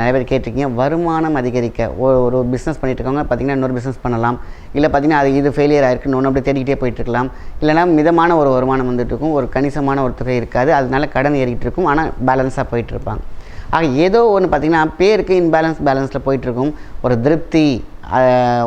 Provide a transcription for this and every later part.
நிறைய பேர் கேட்டிருக்கீங்க. வருமானம் அதிகரிக்க. ஒரு ஒரு பிஸ்னஸ் பண்ணிட்டு பார்த்திங்கன்னா பார்த்தீங்கன்னா இன்னொரு பிஸ்னஸ் பண்ணலாம். இல்லை பார்த்தீங்கன்னா அது இது ஃபெயிலியர் ஆயிருக்கு ஒன்று அப்படி தேடிக்கிட்டே போயிட்டுருக்கலாம். இல்லைனா மிதமான ஒரு வருமானம் வந்துட்டு இருக்கும் ஒரு கணிசமான ஒரு தொகை இருக்காது. அதனால கடன் ஏறிக்கிட்டு இருக்கும் ஆனால் பேலன்ஸாக போயிட்டு இருப்பாங்க ஆக ஏதோ ஒன்று பார்த்தீங்கன்னா பேருக்கு இன்பேலன்ஸ் பேலன்ஸில் போயிட்டுருக்கும். ஒரு திருப்தி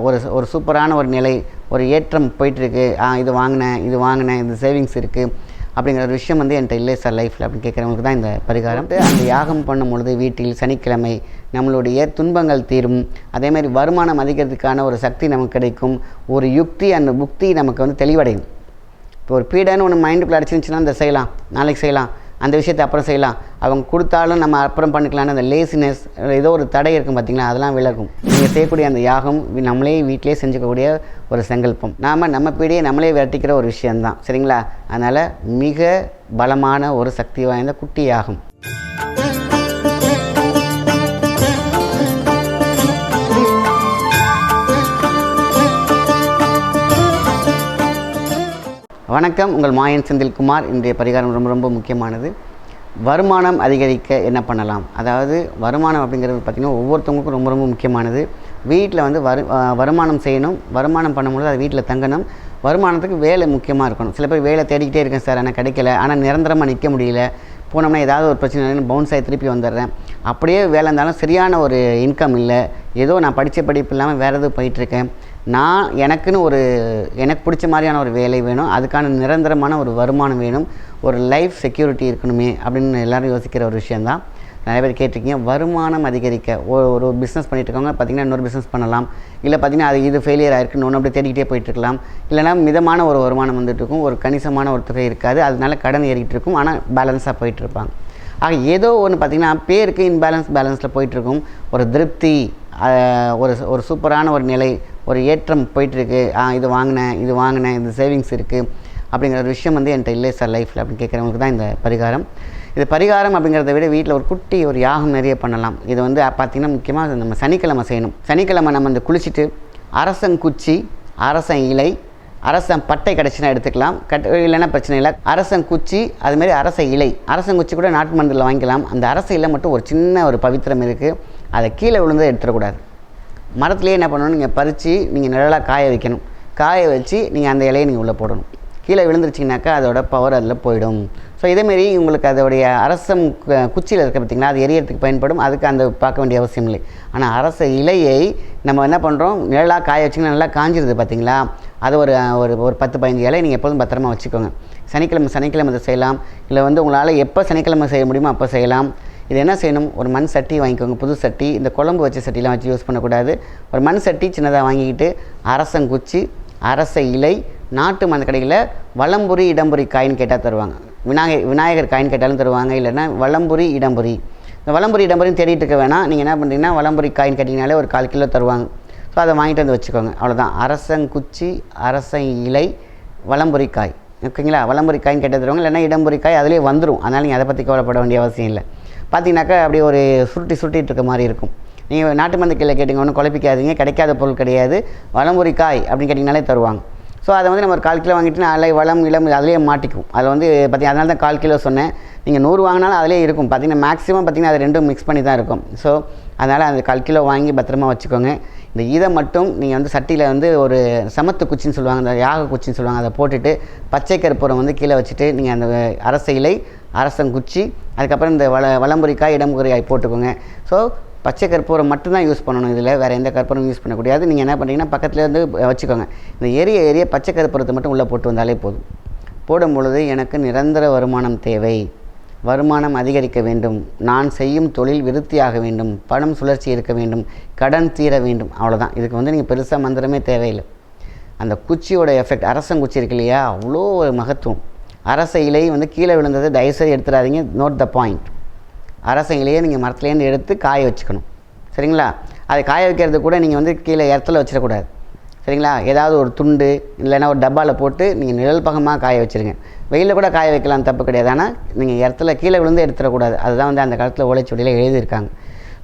ஒரு ஒரு சூப்பரான ஒரு நிலை ஒரு ஏற்றம் போயிட்டுருக்கு. இது வாங்கினேன் இது வாங்கினேன் இது சேவிங்ஸ் இருக்குது அப்படிங்கிற ஒரு விஷயம் வந்து என்கிட்ட இல்லை சார் லைஃப்பில் அப்படின்னு கேட்குறவங்களுக்கு தான் இந்த பரிகாரம். அந்த யாகம் பண்ணும் பொழுது வீட்டில் சனிக்கிழமை நம்மளுடைய துன்பங்கள் தீரும். அதே மாதிரி வருமானம் அதிகரிக்கிறதுக்கான ஒரு சக்தி நமக்கு கிடைக்கும். ஒரு யுக்தி அந்த புக்தி நமக்கு வந்து தெளிவடையும். இப்போ ஒரு பீடன்னு ஒன்று மைண்டுக்குள்ளே அடிச்சிருந்துச்சுன்னா இந்த செய்யலாம். நாளைக்கு செய்யலாம். அந்த விஷயத்தை அப்புறம் செய்யலாம். அவங்க கொடுத்தாலும் நம்ம அப்புறம் பண்ணிக்கலாம்னு அந்த லேசினஸ் ஏதோ ஒரு தடை இருக்கும் பார்த்திங்களா அதெல்லாம் விலகும். நீங்கள் செய்யக்கூடிய அந்த யாகம் நம்மளே வீட்டிலே செஞ்சுக்கக்கூடிய ஒரு சங்கல்பம். நாம் நம்ம பீடியை நம்மளே விரட்டிக்கிற ஒரு விஷயந்தான் சரிங்களா? அதனால் மிக பலமான ஒரு சக்தி வாய்ந்த குட்டி யாகம். வணக்கம். உங்கள் மாயன் செந்தில்குமார். இன்றைய பரிகாரம் ரொம்ப ரொம்ப முக்கியமானது. வருமானம் அதிகரிக்க என்ன பண்ணலாம்? அதாவது வருமானம் அப்படிங்கிறது பார்த்திங்கன்னா ஒவ்வொருத்தவங்களுக்கும் ரொம்ப ரொம்ப முக்கியமானது. வீட்டில் வந்து வரு வருமானம் செய்யணும். வருமானம் பண்ணும்போது அது வீட்டில் தங்கணும். வருமானத்துக்கு வேலை முக்கியமாக இருக்கணும். சில பேர் வேலை தேடிக்கிட்டே இருக்கேன் சார் ஆனால் கிடைக்கல. ஆனால் நிரந்தரமாக நிற்க முடியல. போனோம்னா ஏதாவது ஒரு பிரச்சனை பவுன்ஸ் ஆகி திருப்பி வந்துடுறேன். அப்படியே வேலை இருந்தாலும் சரியான ஒரு இன்கம் இல்லை. ஏதோ நான் படித்த படிப்பு இல்லாமல் வேறு எதுவும் போயிட்டுருக்கேன் நான் எனக்குன்னு ஒரு எனக்கு பிடிச்ச மாதிரியான ஒரு வேலை வேணும். அதுக்கான நிரந்தரமான ஒரு வருமானம் வேணும். ஒரு லைஃப் செக்யூரிட்டி இருக்கணுமே அப்படின்னு எல்லோரும் யோசிக்கிற ஒரு விஷயந்தான் நிறைய பேர் கேட்டிருக்கீங்க வருமானம் அதிகரிக்க. ஒரு ஒரு பிஸ்னஸ் பண்ணிட்டு இருக்கவங்க பார்த்தீங்கன்னா இன்னொரு பிஸ்னஸ் பண்ணலாம். இல்லை பார்த்தீங்கன்னா அது இது ஃபெயிலியர் ஆயிருக்கு இன்னொன்று அப்படி தேடிக்கிட்டே போயிட்டு இருக்கலாம் இல்லைனா மிதமான ஒரு வருமானம் வந்துட்டு இருக்கும் ஒரு கணிசமான ஒரு தொகை இருக்காது. அதனால கடன் ஏறிக்கிட்டு இருக்கும் ஆனால் பேலன்ஸாக போயிட்டு இருப்பாங்க ஆக ஏதோ ஒன்று பார்த்திங்கன்னா பேருக்கு இன்பேலன்ஸ் பேலன்ஸில் போயிட்டுருக்கும். ஒரு திருப்தி ஒரு ஒரு சூப்பரான ஒரு நிலை ஒரு ஏற்றம் போயிட்டுருக்கு. இது வாங்கினேன் இது வாங்கினேன் இது சேவிங்ஸ் இருக்குது அப்படிங்கிற ஒரு விஷயம் வந்து என்கிட்ட இல்லை சார் லைஃப்பில் அப்படின்னு கேட்குறவங்களுக்கு தான் இந்த பரிகாரம். இது பரிகாரம் அப்படிங்கிறத விட வீட்டில் ஒரு குட்டி ஒரு யாகம் நிறைய பண்ணலாம். இது வந்து பார்த்திங்கன்னா முக்கியமாக நம்ம சனிக்கிழமை செய்யணும். சனிக்கிழமை நம்ம இந்த குளிச்சுட்டு அரசங்குச்சி அரசன் இலை அரசன் பட்டை கிடச்சினா எடுத்துக்கலாம். கட் இல்லைன்னா பிரச்சனை இல்லை. அரசன் குச்சி அதுமாரி அரச இலை. அரசன் குச்சி கூட நாட்டு மருந்தில் வாங்கிக்கலாம். அந்த அரச இலை மட்டும் ஒரு சின்ன ஒரு பவித்திரம் இருக்குது அதை கீழே விழுந்து எடுத்துடக்கூடாது. மரத்துலேயே என்ன பண்ணணும்? நீங்கள் பறித்து நீங்கள் நிழலாக காய வைக்கணும். காய வச்சு நீங்கள் அந்த இலையை நீங்கள் உள்ளே போடணும். கீழே விழுந்துருச்சிங்கனாக்கா அதோட பவர் அதில் போயிடும். ஸோ இதேமாரி உங்களுக்கு அதோடைய அரசம் கு- குச்சியில் இருக்க பார்த்தீங்களா அது எரியறதுக்கு பயன்படும். அதுக்கு அந்த பார்க்க வேண்டிய அவசியம் இல்லை. ஆனால் அரச இலையை நம்ம என்ன பண்ணுறோம் நிழலாக காய வச்சிங்கன்னா நல்லா காஞ்சிருது பார்த்தீங்களா அது ஒரு ஒரு ஒரு பத்து பதினஞ்சு இலை நீங்கள் எப்போதும் பத்திரமா வச்சுக்கோங்க. சனிக்கிழமை சனிக்கிழமை இதை செய்யலாம். இல்லை வந்து உங்களால் எப்போ சனிக்கிழமை செய்ய முடியுமோ அப்போ செய்யலாம். இது என்ன செய்யணும்? ஒரு மண் சட்டி வாங்கிக்கோங்க புது சட்டி. இந்த குழம்பு வச்ச சட்டிலாம் வச்சு யூஸ் பண்ணக்கூடாது. ஒரு மண் சட்டி சின்னதாக வாங்கிக்கிட்டு அரசங்குச்சி அரச இலை நாட்டு மந்த கடையில் வளம்புரி இடம்புரி காயின் கேட்டால் தருவாங்க. விநாயகர் விநாயகர் காயின் கேட்டாலும் தருவாங்க இல்லைன்னா வளம்புரி இடம்புரி. இந்த வளம்புரி இடம்புரின்னு தேடிட்டு இருக்க வேணாம். நீங்கள் என்ன பண்ணுறீங்கன்னா வளம்புரி காயின் கேட்டிங்கனாலே ஒரு கால் கிலோ தருவாங்க. ஸோ அதை வாங்கிட்டு வந்து வச்சுக்கோங்க. அவ்வளோதான் அரசங்குச்சி அரசன் இலை வளம்புரி காய். ஓகேங்களா? வளம்புரி காயின் கேட்டால் தருவாங்க. இல்லைன்னா இடம்புரி காய் அதிலே வந்துடும் அதனால் நீங்கள் அதை பற்றி கவலைப்பட வேண்டிய அவசியம் இல்லை. பார்த்தீங்கன்னாக்கா அப்படியே ஒரு சுருட்டி சுருட்டிட்டு இருக்க மாதிரி இருக்கும். நீங்கள் நாட்டு மருந்து கீழே கேட்டிங்க ஒன்றும் குழப்பிக்காதீங்க கிடைக்காத பொருள் கிடையாது. வளம்புரி காய் அப்படின்னு கேட்டிங்கனாலே தருவாங்க. ஸோ அதை வந்து நம்ம ஒரு கால் கிலோ வாங்கிட்டு அலை வளம் இளம் அதிலே மாட்டிக்கும் அதில் வந்து பார்த்திங்கன்னா அதனால தான் கால் கிலோ சொன்னேன். நீங்கள் நூறு வாங்கினாலும் அதிலே இருக்கும். பார்த்திங்கன்னா மேக்ஸிமம் பார்த்திங்கன்னா அது ரெண்டும் மிக்ஸ் பண்ணி தான் இருக்கும். ஸோ அதனால் அந்த கால் கிலோ வாங்கி பத்திரமா வச்சுக்கோங்க. இந்த இதை மட்டும் நீங்கள் வந்து சட்டியில் வந்து ஒரு சமத்து குச்சின்னு சொல்லுவாங்க அந்த யாக குச்சின்னு சொல்லுவாங்க அதை போட்டுட்டு பச்சை கற்பூரம் வந்து கீழே வச்சுட்டு நீங்கள் அந்த அரச இலை அரசங்குச்சி அதுக்கப்புறம் இந்த வள வளம்புரிக்காய் இடம்புரிக்காய் போட்டுக்கோங்க. ஸோ பச்சை கற்பூரம் மட்டும்தான் யூஸ் பண்ணணும் இதில் வேறு எந்த கற்பூரம் யூஸ் பண்ணக்கூடாது. நீங்கள் என்ன பண்ணுறீங்கன்னா பக்கத்தில் வந்து வச்சுக்கோங்க. இந்த எரிய எரிய பச்சை கற்பூரத்தை மட்டும் உள்ளே போட்டு வந்தாலே போதும். போடும் பொழுது எனக்கு நிரந்தர வருமானம் தேவை. வருமானம் அதிகரிக்க வேண்டும். நான் செய்யும் தொழில் விருத்தியாக வேண்டும். பணம் சுழற்சி இருக்க வேண்டும். கடன் தீர வேண்டும். அவ்வளோதான் இதுக்கு வந்து நீங்கள் பெருசாக மந்திரமே தேவையில்லை. அந்த குச்சியோட எஃபெக்ட் அரசங்குச்சி இருக்கு இல்லையா? அவ்வளோ ஒரு மகத்துவம். அரச இலை வந்து கீழே விழுந்ததை தயவுசெய்து எடுத்துடாதீங்க. நோட் த பாயிண்ட் அரச இலையை நீங்கள் மரத்துலேருந்து எடுத்து காய வச்சுக்கணும். சரிங்களா? அதை காய வைக்கிறது கூட நீங்கள் வந்து கீழே இடத்துல வச்சிடக்கூடாது. சரிங்களா? ஏதாவது ஒரு துண்டு இல்லைன்னா ஒரு டப்பாவில் போட்டு நீங்கள் நிழல் பக்கமாக காய வச்சுருங்க. வெயிலில் கூட காய வைக்கலாம் தப்பு கிடையாது. ஆனால் நீங்கள் இடத்துல கீழே விழுந்து எடுத்துடக்கூடாது. அதுதான் வந்து அந்த காலத்தில் ஓலைச்சுவடியில் எழுதியிருக்காங்க.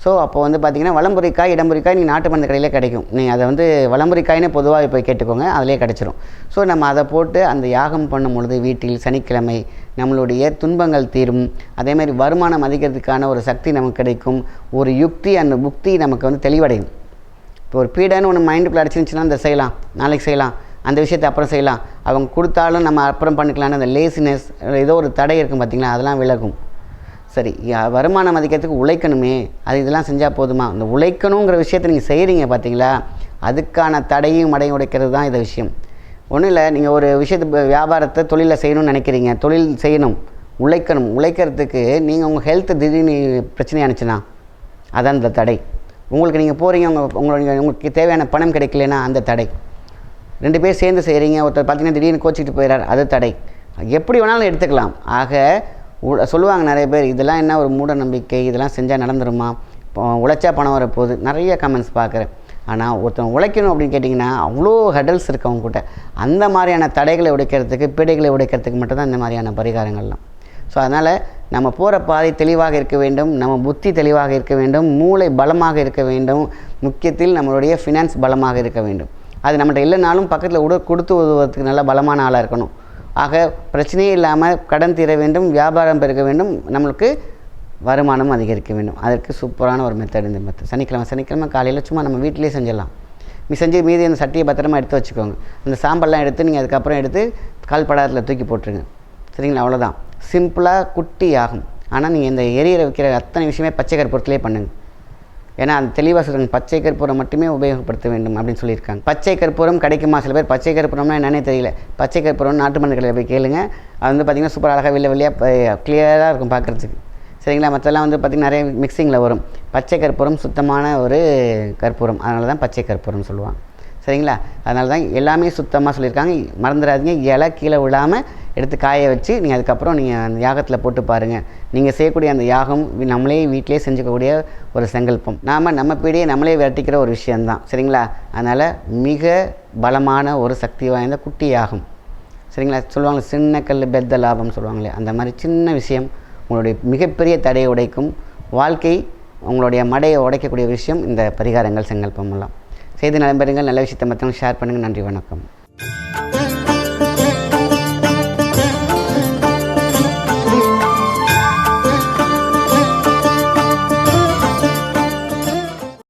ஸோ அப்போ வந்து பார்த்தீங்கன்னா வளம்புரிக்காய் இடம்புரிக்காய் நீங்கள் நாட்டு மருந்து கடையிலே கிடைக்கும். நீங்கள் அதை வந்து வலம்புரிக்காய்னு பொதுவாக போய் கேட்டுக்கோங்க அதிலே கிடச்சிரும். ஸோ நம்ம அதை போட்டு அந்த யாகம் பண்ணும் பொழுது வீட்டில் சனிக்கிழமை நம்மளுடைய துன்பங்கள் தீரும். அதே மாதிரி வருமானம் அதிகரிக்கிறதுக்கான ஒரு சக்தி நமக்கு கிடைக்கும். ஒரு யுக்தி அந்த புக்தி நமக்கு வந்து தெளிவடையும். இப்போ ஒரு பீடன்னு ஒன்று மைண்டுக்குள்ளே அடிச்சிருந்துச்சுன்னா அந்த செய்யலாம். நாளைக்கு செய்யலாம். அந்த விஷயத்தை அப்புறம் செய்யலாம். அவங்க கொடுத்தாலும் நம்ம அப்புறம் பண்ணிக்கலாம்னு அந்த லேசினஸ் ஏதோ ஒரு தடை இருக்கும் பார்த்தீங்களா அதெல்லாம் விலகும். சரி வருமானம் அதிகத்துக்கு உழைக்கணுமே. அது இதெல்லாம் செஞ்சால் போதுமா? இந்த உழைக்கணுங்கிற விஷயத்தை நீங்கள் செய்கிறீங்க பார்த்தீங்களா அதுக்கான தடையும் மடையும் உடைக்கிறது தான் இந்த விஷயம். ஒன்றும் இல்லை நீங்கள் ஒரு விஷயத்தை வியாபாரத்தை தொழிலை செய்யணும்னு நினைக்கிறீங்க. தொழில் செய்யணும் உழைக்கணும். உழைக்கிறதுக்கு நீங்கள் உங்கள் ஹெல்த்து திடீர்னு பிரச்சனை அனுச்சுன்னா அதான் இந்த தடை. உங்களுக்கு நீங்கள் போகிறீங்க உங்கள் உங்களுடைய உங்களுக்கு தேவையான பணம் கிடைக்கலனா அந்த தடை. ரெண்டு பேர் சேர்ந்து செய்கிறீங்க ஒருத்தர் பார்த்தீங்கன்னா திடீர்னு கோச்சிக்கிட்டு போயிடறார் அது தடை. எப்படி வேணாலும் எடுத்துக்கலாம். ஆக சொல்லுவாங்க நிறைய பேர் இதெல்லாம் என்ன ஒரு மூட நம்பிக்கை? இதெல்லாம் செஞ்சால் நடந்துருமா? இப்போ உழைச்சா பணம் வரப்போகுது. நிறைய கமெண்ட்ஸ் பார்க்குறேன். ஆனால் ஒருத்தன் உழைக்கணும் அப்படின்னு கேட்டிங்கன்னா அவ்வளோ ஹெடல்ஸ் இருக்கு அவங்ககிட்ட. அந்த மாதிரியான தடைகளை உடைக்கிறதுக்கு பிடைகளை உடைக்கிறதுக்கு மட்டும்தான் இந்த மாதிரியான பரிகாரங்கள்லாம். ஸோ அதனால் நம்ம போகிற பாதை தெளிவாக இருக்க வேண்டும். நம்ம புத்தி தெளிவாக இருக்க வேண்டும். மூளை பலமாக இருக்க வேண்டும். முக்கியத்தில் நம்மளுடைய ஃபினான்ஸ் பலமாக இருக்க வேண்டும். அது நம்மகிட்ட இல்லைனாலும் பக்கத்தில் உட கொடுத்து உதவுவதற்கு நல்ல பலமான ஆளாக இருக்கணும். ஆக பிரச்சனையே இல்லாமல் கடன் தீர வேண்டும் வியாபாரம் பெருக வேண்டும் நம்மளுக்கு வருமானம் அதிகரிக்க வேண்டும். அதற்கு சூப்பரான ஒரு மெத்தட் இந்த மெத்தட் சனிக்கிழமை சனிக்கிழமை காலையில் சும்மா நம்ம வீட்டிலே செஞ்சிடலாம். நீ செஞ்சு மீதி அந்த சட்டியை பத்திரமா எடுத்து வச்சுக்கோங்க. அந்த சாம்பல்லாம் எடுத்து நீங்கள் அதுக்கப்புறம் எடுத்து கால் படாரத்தில் தூக்கி போட்டுருங்க. சரிங்களா? அவ்வளோதான் சிம்பிளாக குட்டி ஆகும் ஆனால் நீங்கள் இந்த எரியரை வைக்கிற அத்தனை விஷயமே பச்சை கற்பூரத்திலே பண்ணுங்க. ஏன்னா அந்த தெளிவாக சொல்கிறாங்க பச்சை கற்பூரம் மட்டுமே உபயோகப்படுத்த வேண்டும் அப்படின்னு சொல்லியிருக்காங்க. பச்சை கற்பூரம் கிடைக்குமா சில பேர்? பச்சை கற்பூரம்னா என்னன்னே தெரியல. பச்சை கற்பூரம் நாட்டு மருந்து கடையில் போய் கேளுங்க. அது வந்து பார்த்திங்கன்னா சூப்பர் அழகாக வெளில வெளியாக கிளியராக இருக்கும் பார்க்குறதுக்கு சரிங்களா? மற்றெல்லாம் வந்து பார்த்திங்கன்னா நிறைய மிக்சிங்கில் வரும். பச்சை கற்பூரம் சுத்தமான ஒரு கற்பூரம். அதனால தான் பச்சை கற்பூரம் சொல்லுவாங்க. சரிங்களா? அதனால தான் எல்லாமே சுத்தமாக சொல்லியிருக்காங்க. மறந்துடாதீங்க. இலை கீழே விழாமல் எடுத்து காய வச்சு நீங்கள் அதுக்கப்புறம் நீங்கள் அந்த யாகத்தில் போட்டு பாருங்கள் நீங்கள் செய்யக்கூடிய அந்த யாகம் நம்மளே வீட்டிலே செஞ்சுக்கக்கூடிய ஒரு சங்கல்பம். நாம் நம்ம பீடியை நம்மளே விரட்டிக்கிற ஒரு விஷயந்தான் சரிங்களா? அதனால் மிக பலமான ஒரு சக்தி வாய்ந்த குட்டி யாகம். சரிங்களா? சொல்லுவாங்க சின்ன கல் பெத்த லாபம் சொல்லுவாங்களே. அந்த மாதிரி சின்ன விஷயம் உங்களுடைய மிகப்பெரிய தடையை உடைக்கும். வாழ்க்கை உங்களுடைய மடையை உடைக்கக்கூடிய விஷயம் இந்த பரிகாரங்கள் சங்கல்பம் எல்லாம். செய்து நலம்பெறுங்கள் நல்ல விஷயத்தை மற்றவங்க ஷேர் பண்ணுங்கள் நன்றி வணக்கம்.